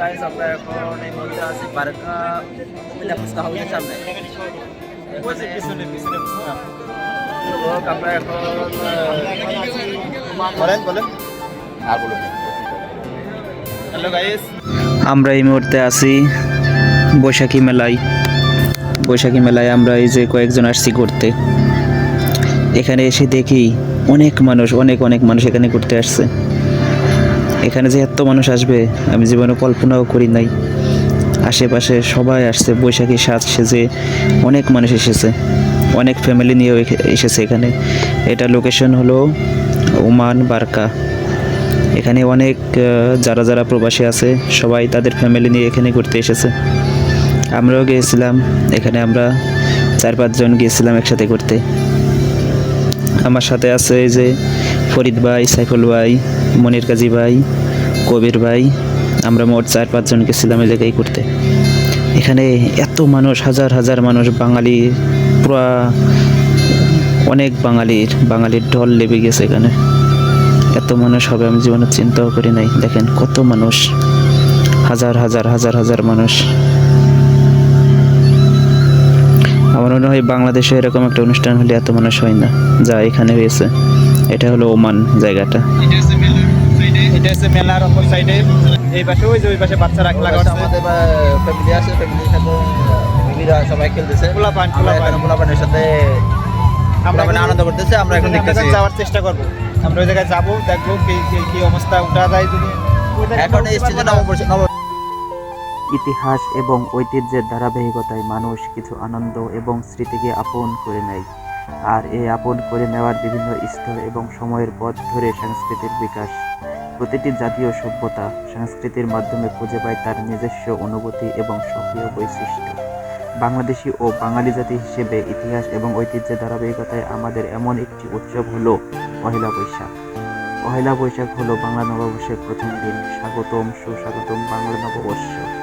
Guys আমরা এখন এই মুহূর্তে আছি বারকা কুমিল্লা হাউসের সামনে। লোক আমরা এখন বলেন বলেন। আর বলুন। Hello guys. আমরা এই মুহূর্তে আছি বৈশাখী মেলায়। বৈশাখী মেলায় আমরা এই যে কয়েকজন আসছি ঘুরতে। এখানে এসে দেখি অনেক মানুষ অনেক অনেক মানুষ এখানে ঘুরতে আসছে। এখানে যে এত মানুষ আসবে, আমি জীবনে কল্পনাও করি নাই। আশেপাশে সবাই আসছে, বৈশাখী সাজ সেজে অনেক মানুষ এসেছে। অনেক ফ্যামিলি নিয়েও এসেছে এখানে। এটা লোকেশন হলো ওমান বারকা। এখানে অনেক যারা যারা প্রবাসী আছে, সবাই তাদের ফ্যামিলি নিয়ে এখানে ঘুরতে এসেছে। আমরাও গিয়েছিলাম, এখানে আমরা চার পাঁচজন গিয়েছিলাম একসাথে ঘুরতে। আমার সাথে আছে এই যে ফরিদ ভাই, সাইফুল ভাই মনির কাজী ভাই, কবির ভাই, আমরা মোট চার পাঁচজন গেছিলাম এই জায়গায় ঘুরতে এখানে এত মানুষ, হাজার হাজার মানুষ, বাঙালি, পুরা অনেক বাঙালির বাঙালির ঢল লেগে গেছে এখানে। এত মানুষ হবে আমি জীবনে চিন্তাও করি নাই। দেখেন কত মানুষ, হাজার হাজার হাজার হাজার মানুষ। আমার মনে হয় বাংলাদেশে এরকম একটা অনুষ্ঠান হলে এত মানুষ হয় না, যা এখানে হয়েছে। এটা হলো ওমান জায়গাটা। এটা হচ্ছে মেলার অপর সাইডে এই পাশে ওই যে ওই পাশে বাচ্চারা খেলা করছে আমাদের ফ্যামিলি আছে ফ্যামিলির সাথে সবাই খেলতেছে। আমরা সাথে আমরা আনন্দ করতেছে আমরা এখন দেখতেছি। যাওয়ার চেষ্টা করব। আমরা ওই জায়গায় যাব দেখব কি কি- অবস্থা উঠা যায় যদি। এখন উঠতে এসছে যে পারব না। নববর্ষ নব ইতিহাস এবং ঐতিহ্যের ধারাবাহিকতায় মানুষ কিছু আনন্দ এবং স্মৃতিকে আপন করে নেয়। আর এই আপন করে নেওয়ার বিভিন্ন স্তর এবং সময়ের পথ ধরে সংস্কৃতির বিকাশ। প্রতিটি জাতীয় সভ্যতা সংস্কৃতির মাধ্যমে খুঁজে পায় তার নিজস্ব অনুভূতি এবং সক্রিয় বৈশিষ্ট্য। বাংলাদেশি ও বাঙালি জাতি হিসেবে ইতিহাস এবং ঐতিহ্যের ধারাবাহিকতায় আমাদের এমন একটি উৎসব হলো পহেলা বৈশাখ। পহেলা বৈশাখ হলো বাংলা নববর্ষের প্রথম দিন। স্বাগতম, সুস্বাগতম বাংলা নববর্ষ।